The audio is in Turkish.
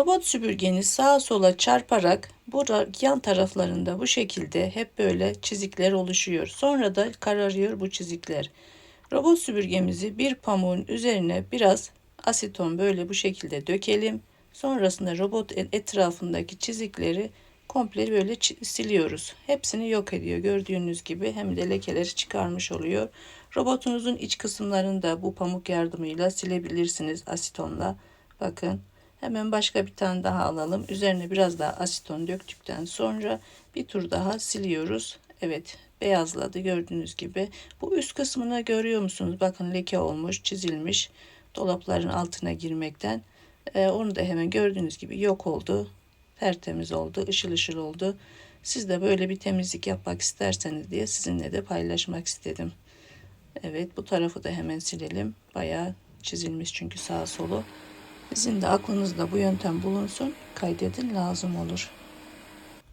Robot süpürgeni sağa sola çarparak bu yan taraflarında bu şekilde hep böyle çizikler oluşuyor. Sonra da kararıyor bu çizikler. Robot süpürgemizi bir pamuğun üzerine biraz aseton böyle bu şekilde dökelim. Sonrasında robot el- etrafındaki çizikleri komple böyle siliyoruz. Hepsini yok ediyor. Gördüğünüz gibi hem de lekeleri çıkarmış oluyor. Robotunuzun iç kısımlarını da bu pamuk yardımıyla silebilirsiniz asetonla. Bakın hemen başka bir tane daha alalım. Üzerine biraz daha aseton döktükten sonra bir tur daha siliyoruz. Evet beyazladı gördüğünüz gibi. Bu üst kısmına görüyor musunuz? Bakın leke olmuş, çizilmiş. Dolapların altına girmekten. Ee, onu da hemen gördüğünüz gibi yok oldu. Tertemiz oldu, ışıl ışıl oldu. Siz de böyle bir temizlik yapmak isterseniz diye sizinle de paylaşmak istedim. Evet bu tarafı da hemen silelim. Bayağı çizilmiş çünkü sağa solu. Sizin de aklınızda bu yöntem bulunsun. Kaydedin lazım olur.